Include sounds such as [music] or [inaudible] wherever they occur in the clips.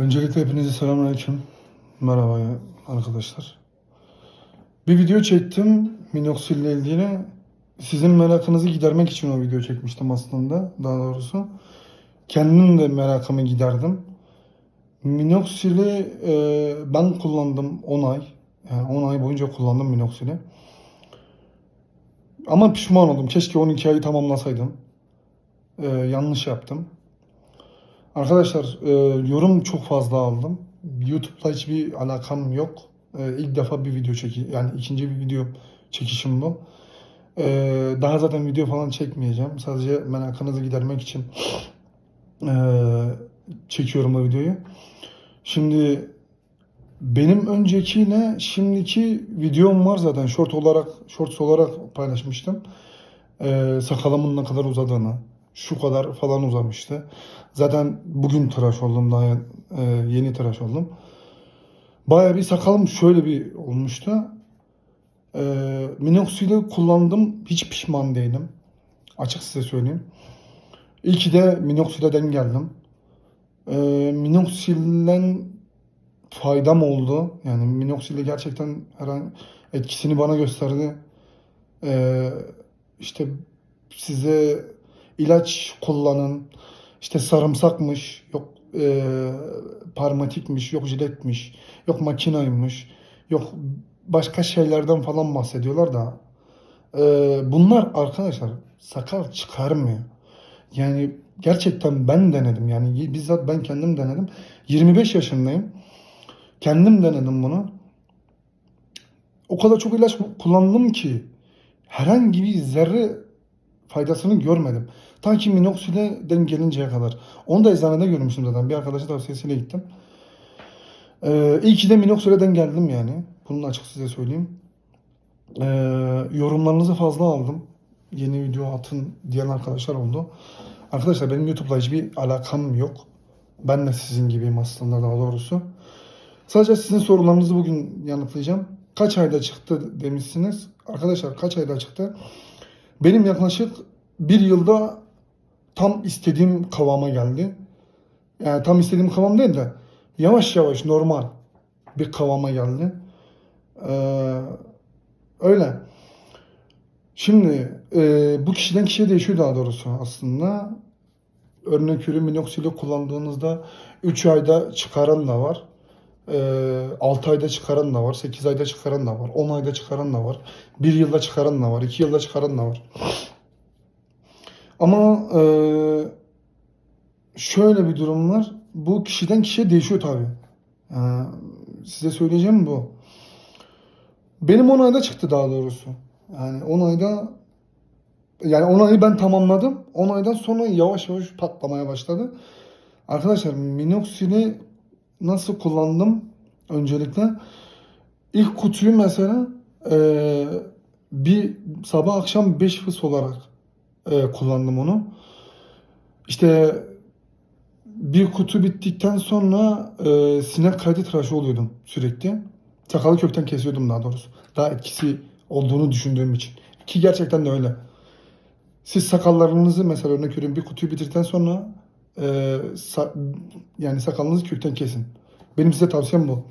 Öncelikle hepinize selamünaleyküm. Merhaba arkadaşlar. Bir video çektim Minoxidil ile ilgili. Sizin merakınızı gidermek için o video çekmiştim aslında daha doğrusu. Kendim de merakımı giderdim. Minoxidil'i e, ben kullandım 10 ay. Yani 10 ay boyunca kullandım Minoxidil'i. Ama pişman oldum. Keşke 12 ayı tamamlasaydım. E, yanlış yaptım. Arkadaşlar e, yorum çok fazla aldım. YouTube'la hiçbir alakam yok. E, ilk defa bir video çeki yani ikinci bir video çekişim bu. E, daha zaten video falan çekmeyeceğim. Sadece merakınızı gidermek için e, çekiyorum bu videoyu. Şimdi benim öncekiyle şimdiki videom var zaten short olarak shorts olarak paylaşmıştım. E, sakalımın ne kadar uzadığını, şu kadar falan uzamıştı. Zaten bugün tıraş oldum daha e, yeni tıraş oldum. Baya bir sakalım şöyle bir olmuştu. E, minoxidil kullandım. Hiç pişman değilim. Açık size söyleyeyim. İyi ki de minoxidil'den geldim. E, minoxidil'den faydam oldu. Yani minoxidil gerçekten herhangi etkisini bana gösterdi. E, işte size ilaç kullanın. İşte sarımsakmış, yok e, parmatikmiş, yok jiletmiş, yok makinaymış, yok başka şeylerden falan bahsediyorlar da e, bunlar arkadaşlar sakal çıkarmıyor. Yani gerçekten ben denedim yani bizzat ben kendim denedim. 25 yaşındayım. Kendim denedim bunu. O kadar çok ilaç kullandım ki herhangi bir zerre faydasını görmedim. Ta ki minoxidil'den gelinceye kadar. Onu da eczanede görmüştüm zaten. Bir arkadaşın tavsiyesiyle gittim. Ee, iyi ki de minoxidil'den geldim yani. Bunu açık size söyleyeyim. Ee, yorumlarınızı fazla aldım. Yeni video atın diyen arkadaşlar oldu. Arkadaşlar benim YouTube'la hiçbir alakam yok. Ben de sizin gibiyim aslında daha doğrusu. Sadece sizin sorularınızı bugün yanıtlayacağım. Kaç ayda çıktı demişsiniz. Arkadaşlar kaç ayda çıktı? Benim yaklaşık bir yılda tam istediğim kıvama geldi. Yani tam istediğim kıvam değil de yavaş yavaş normal bir kıvama geldi. Ee, öyle. Şimdi e, bu kişiden kişiye değişiyor daha doğrusu aslında. Örnek ürün minoksili kullandığınızda 3 ayda çıkaran da var. E, 6 ayda çıkaran da var. 8 ayda çıkaran da var. 10 ayda çıkaran da var. 1 yılda çıkaran da var. 2 yılda çıkaran da var. Ama e, şöyle bir durum var. Bu kişiden kişiye değişiyor tabii. Yani size söyleyeceğim bu. Benim 10 ayda çıktı daha doğrusu. Yani 10 ayda yani 10 ayı ben tamamladım. 10 aydan sonra yavaş yavaş patlamaya başladı. Arkadaşlar minoksili nasıl kullandım öncelikle? İlk kutuyu mesela e, bir sabah akşam 5 fıs olarak e, kullandım onu. İşte bir kutu bittikten sonra e, sinek kaydı tıraşı oluyordum sürekli. Sakalı kökten kesiyordum daha doğrusu. Daha etkisi olduğunu düşündüğüm için. Ki gerçekten de öyle. Siz sakallarınızı mesela örnek veriyorum bir kutuyu bitirdikten sonra e, sa- yani sakalınızı kökten kesin. Benim size tavsiyem bu.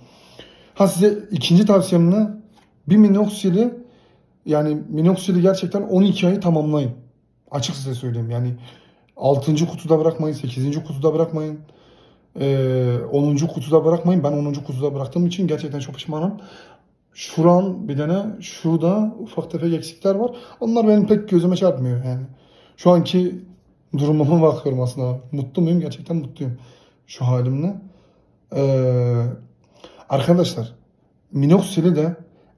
Ha size ikinci tavsiyem ne? Bir minoksili yani minoksili gerçekten 12 ayı tamamlayın. Açık size söyleyeyim. Yani 6. kutuda bırakmayın, 8. kutuda bırakmayın. Ee, 10. kutuda bırakmayın. Ben 10. kutuda bıraktığım için gerçekten çok pişmanım. Şuran bir tane şurada ufak tefek eksikler var. Onlar benim pek gözüme çarpmıyor yani. Şu anki durumuma [laughs] bakıyorum aslında. Mutlu muyum? Gerçekten mutluyum. Şu halimle. Ee, arkadaşlar minoksili de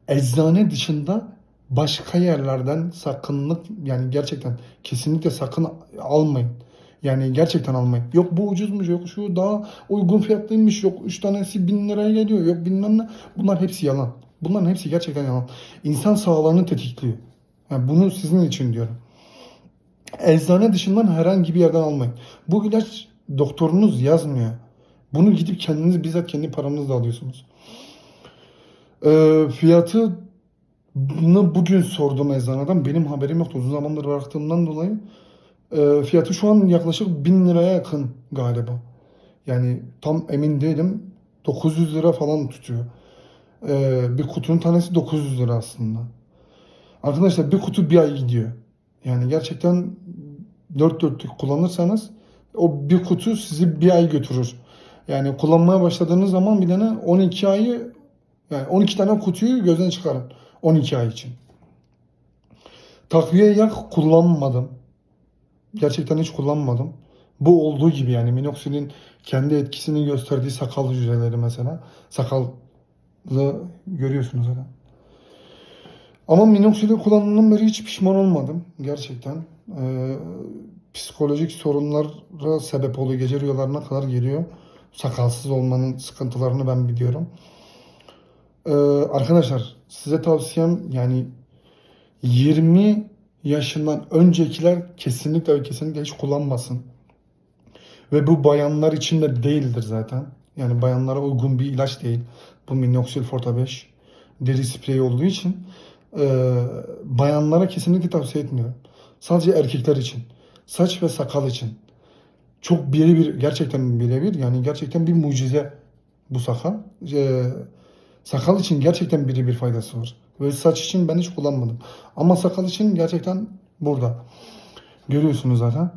eczane dışında başka yerlerden sakınlık yani gerçekten kesinlikle sakın almayın. Yani gerçekten almayın. Yok bu ucuzmuş, yok şu daha uygun fiyatlıymış, yok 3 tanesi 1000 liraya geliyor, yok bilmem ne. Bunlar hepsi yalan. Bunların hepsi gerçekten yalan. İnsan sağlığını tetikliyor. Yani bunu sizin için diyorum. Eczane dışından herhangi bir yerden almayın. Bu ilaç doktorunuz yazmıyor. Bunu gidip kendiniz bizzat kendi paranızla alıyorsunuz. Ee, fiyatı bunu bugün sordum eczaneden. Benim haberim yoktu. Uzun zamandır bıraktığımdan dolayı. Ee, fiyatı şu an yaklaşık 1000 liraya yakın galiba. Yani tam emin değilim. 900 lira falan tutuyor. Ee, bir kutunun tanesi 900 lira aslında. Arkadaşlar bir kutu bir ay gidiyor. Yani gerçekten dört dörtlük kullanırsanız o bir kutu sizi bir ay götürür. Yani kullanmaya başladığınız zaman bilene 12 ayı yani 12 tane kutuyu gözden çıkarın 12 ay için. Takviye yağ kullanmadım. Gerçekten hiç kullanmadım. Bu olduğu gibi yani minoxidilin kendi etkisini gösterdiği sakal hücreleri mesela. Sakallı görüyorsunuz zaten. Ama minoxidil kullandığımdan beri hiç pişman olmadım gerçekten. Ee, psikolojik sorunlara sebep oluyor. Gece rüyalarına kadar geliyor. Sakalsız olmanın sıkıntılarını ben biliyorum. Ee, arkadaşlar size tavsiyem yani 20 yaşından öncekiler kesinlikle ve kesinlikle hiç kullanmasın. Ve bu bayanlar için de değildir zaten. Yani bayanlara uygun bir ilaç değil. Bu minoxidil forte 5 deri spreyi olduğu için e, bayanlara kesinlikle tavsiye etmiyorum. Sadece erkekler için. Saç ve sakal için. Çok birebir, gerçekten birebir. Yani gerçekten bir mucize bu sakal. E, sakal için gerçekten birebir faydası var. Ve saç için ben hiç kullanmadım. Ama sakal için gerçekten burada. Görüyorsunuz zaten.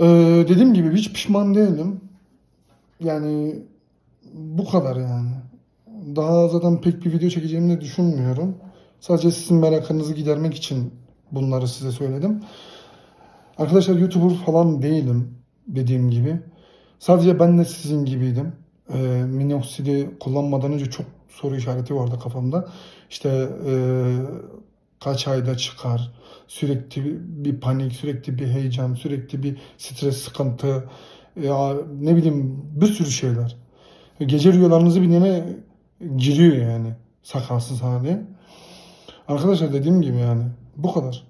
Ee, dediğim gibi hiç pişman değilim. Yani bu kadar yani. Daha zaten pek bir video çekeceğimi de düşünmüyorum. Sadece sizin merakınızı gidermek için bunları size söyledim. Arkadaşlar YouTuber falan değilim dediğim gibi. Sadece ben de sizin gibiydim. Ee, minoxidi kullanmadan önce çok soru işareti vardı kafamda. İşte e, kaç ayda çıkar, sürekli bir panik, sürekli bir heyecan, sürekli bir stres, sıkıntı, ya ne bileyim bir sürü şeyler. Gece rüyalarınızı bir yine giriyor yani sakalsız hali. Arkadaşlar dediğim gibi yani bu kadar.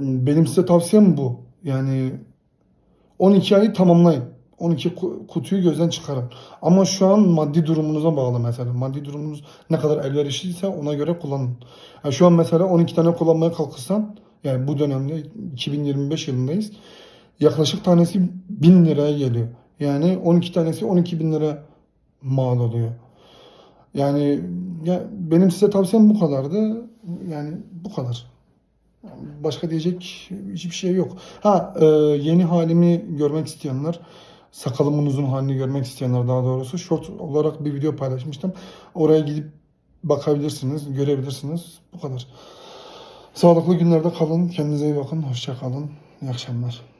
Benim size tavsiyem bu. Yani 12 ayı tamamlayın. 12 ku- kutuyu gözden çıkarın. Ama şu an maddi durumunuza bağlı mesela. Maddi durumunuz ne kadar elverişliyse ona göre kullanın. Yani şu an mesela 12 tane kullanmaya kalkırsan yani bu dönemde 2025 yılındayız. Yaklaşık tanesi 1000 liraya geliyor. Yani 12 tanesi 12 bin lira mal oluyor. Yani ya benim size tavsiyem bu kadardı. Yani bu kadar. Başka diyecek hiçbir şey yok. Ha e, yeni halimi görmek isteyenler, sakalımın uzun halini görmek isteyenler daha doğrusu short olarak bir video paylaşmıştım. Oraya gidip bakabilirsiniz, görebilirsiniz. Bu kadar. Sağlıklı günlerde kalın. Kendinize iyi bakın. Hoşça kalın. İyi akşamlar.